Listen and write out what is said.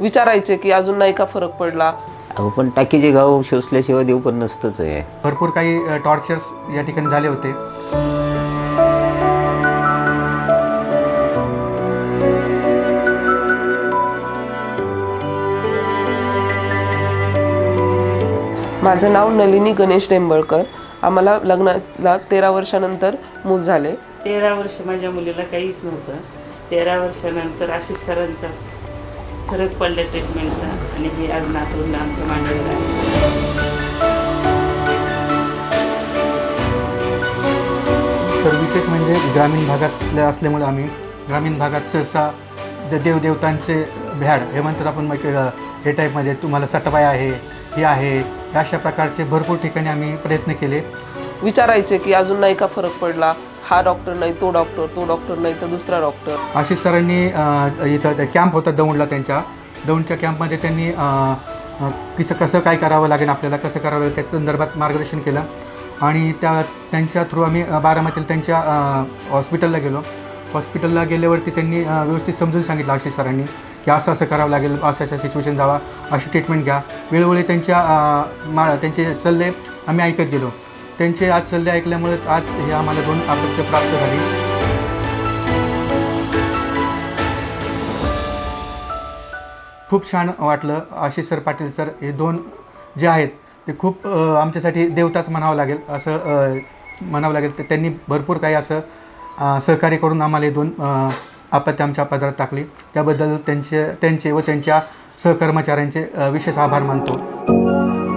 विचारायचे की अजून नाही का फरक पडला? अहो पण टाकीचे गाव शोषल्याशिवाय देऊ पण नसतंच आहे. भरपूर काही टॉर्चर्स या ठिकाणी झाले होते. माझं नाव नलिनी गणेश डेंबळकर. आम्हाला लग्नाला तेरा वर्षानंतर मूल झाले. तेरा वर्ष माझ्या मुलीला काहीच नव्हतं. तेरा वर्षानंतर आशिष सरांचा फरक पडला ट्रीटमेंटचा आणि हे आज नातूला आमच्या मांडीवर आहे. तर विशेष म्हणजे ग्रामीण भागातले असल्यामुळे आम्ही ग्रामीण भागात सहसा द- देवदेवतांचे भ्याड हे म्हणतात आपण मग हे टाईपमध्ये तुम्हाला सटवाय आहे हे आहे हे अशा प्रकारचे भरपूर ठिकाणी आम्ही प्रयत्न केले. विचारायचे की अजून नाही का फरक पडला? हा डॉक्टर नाही तो डॉक्टर तो डॉक्टर नाही तर दुसरा डॉक्टर आशिष सरांनी इथं कॅम्प होता दौंडला त्यांच्या. दौंडच्या कॅम्पमध्ये त्यांनी कसं कसं काय करावं लागेल आपल्याला कसं करावं लागेल त्याच्या संदर्भात मार्गदर्शन केलं. आणि त्या त्यांच्या थ्रू आम्ही बारामतीला त्यांच्या हॉस्पिटलला गेलो. हॉस्पिटलला गेल्यावरती त्यांनी व्यवस्थित समजून सांगितलं आशिष सरांनी की असं असं करावं लागेल असं असं सिच्युएशन जावा अशी ट्रीटमेंट घ्या. वेळोवेळी त्यांच्या मा त्यांचे सल्ले आम्ही ऐकत गेलो. त्यांचे आज सल्ले ऐकल्यामुळे आज हे आम्हाला दोन अपत्य प्राप्त झाली. खूप छान वाटलं. आशिष सर पाटील सर हे दोन जे आहेत ते खूप आमच्यासाठी देवताच म्हणावं लागेल. असं म्हणावं लागेल. तर त्यांनी भरपूर काही असं सहकार्य करून आम्हाला हे दोन आपत्ती आमच्या पदरात टाकली. त्याबद्दल त्यांचे त्यांचे व त्यांच्या सहकर्मचाऱ्यांचे विशेष आभार मानतो.